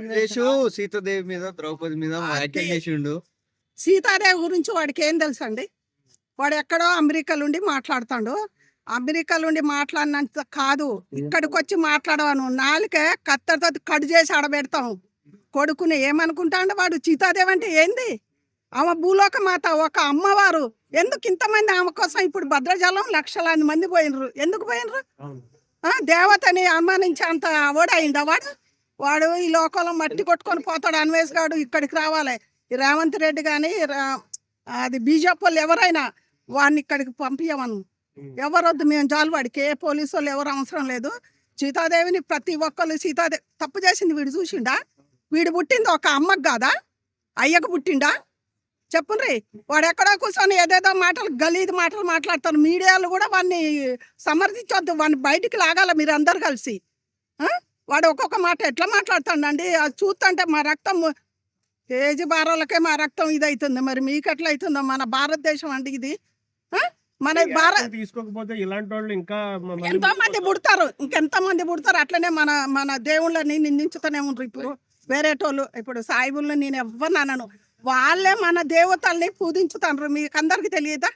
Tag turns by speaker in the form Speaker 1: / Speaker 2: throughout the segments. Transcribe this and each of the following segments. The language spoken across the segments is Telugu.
Speaker 1: వెంకటేష్ సీతాదేవి మీద ద్రౌపది మీద వ్యాఖ్యలు చేసిండు.
Speaker 2: సీతాదేవి గురించి వాడికి ఏం తెలుసు అండి వాడు ఎక్కడో అమెరికాలో ఉండి మాట్లాడుతాడు. అమెరికాలో ఉండి మాట్లాడినంత కాదు ఇక్కడికి వచ్చి మాట్లాడవాను. నాలుకే కత్తెరతో కట్ చేసి ఆడబెడతాం. కొడుకుని ఏమనుకుంటాడు వాడు? సీతాదేవి అంటే ఏంది? ఆమె భూలోక మాత ఒక అమ్మవారు. ఎందుకు ఇంతమంది ఆమె కోసం ఇప్పుడు భద్రాచలం లక్షలాది మంది పోయినరు? ఎందుకు పోయినరు? ఆ, దేవతని అనుమానించే అంత ఓడైందా వాడు? వాడు ఈ లోకంలో మట్టి కొట్టుకొని పోతాడు అన్వేష్ గాడు ఇక్కడికి రావాలి. ఈ రేవంత్ రెడ్డి కానీ అది బీజేపీ వాళ్ళు ఎవరైనా వాడిని ఇక్కడికి పంపించమను ఎవరొద్దు మేము చాలు వాడికి. ఏ పోలీసు వాళ్ళు ఎవరు అవసరం లేదు. సీతాదేవిని ప్రతి ఒక్కరు సీతాదేవి తప్పు చేసింది వీడు చూసిండా? వీడు పుట్టింది ఒక అమ్మకు కాదా? అయ్యకు పుట్టిండా? చెప్పుండ్రి. వాడు ఎక్కడో కూర్చొని ఏదేదో మాటలు గలీదు మాటలు మాట్లాడతారు. మీడియాలో కూడా వాడిని సమర్థించొద్దు. వాడిని బయటికి లాగాల మీరు అందరు కలిసి? వాడు ఒక్కొక్క మాట ఎట్లా మాట్లాడుతాడండి? అది చూస్తుంటే మా రక్తం కేజీ బారోళ్ళకే మా రక్తం ఇది అవుతుంది మరి మీకు ఎట్లా అవుతుందో మన భారతదేశం అండి ఇది? మన భారత
Speaker 3: తీసుకోకపోతే ఇలాంటి వాళ్ళు ఇంకా
Speaker 2: ఎంతో మంది పుడతారు. ఇంకెంతో మంది పుడతారు. అట్లనే మన మన దేవుళ్ళని నిందించుతూనే ఉంటారు ఇప్పుడు. వేరేటోళ్ళు ఇప్పుడు సాయిబుల్ని నేను ఎవ్వరు అనను. వాళ్ళే మన దేవతల్ని పూజించుతారు మీకు అందరికి తెలియదా?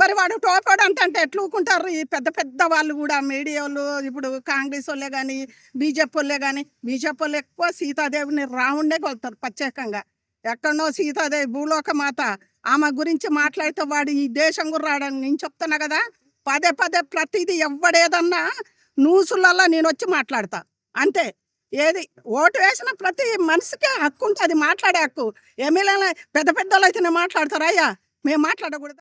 Speaker 2: మరి వాడు టోపాడు అంత అంటే ఎట్లా ఊకుంటారు ఈ పెద్ద పెద్ద వాళ్ళు కూడా మీడియా వాళ్ళు ఇప్పుడు కాంగ్రెస్ వాళ్ళే కానీ బీజేపీ వాళ్ళే కానీ బీజేపీ వాళ్ళు ఎక్కువ సీతాదేవిని రావుండే కొలుతారు ప్రత్యేకంగా. ఎక్కడనో సీతాదేవి భూలోక మాత. ఆమె గురించి మాట్లాడితే వాడు ఈ దేశం కూడా రాడని నేను చెప్తున్నా కదా. పదే పదే ప్రతిదీ ఎవడేదన్నా న్యూసులలో నేను వచ్చి మాట్లాడతా. అంతే. ఏది ఓటు వేసిన ప్రతి మనిషికి హక్కు ఉంటుంది మాట్లాడే హక్కు. ఎమ్మెల్యేలు పెద్ద పెద్ద వాళ్ళు అయితేనే మాట్లాడతారా అయ్యా. మేము మాట్లాడకూడదు.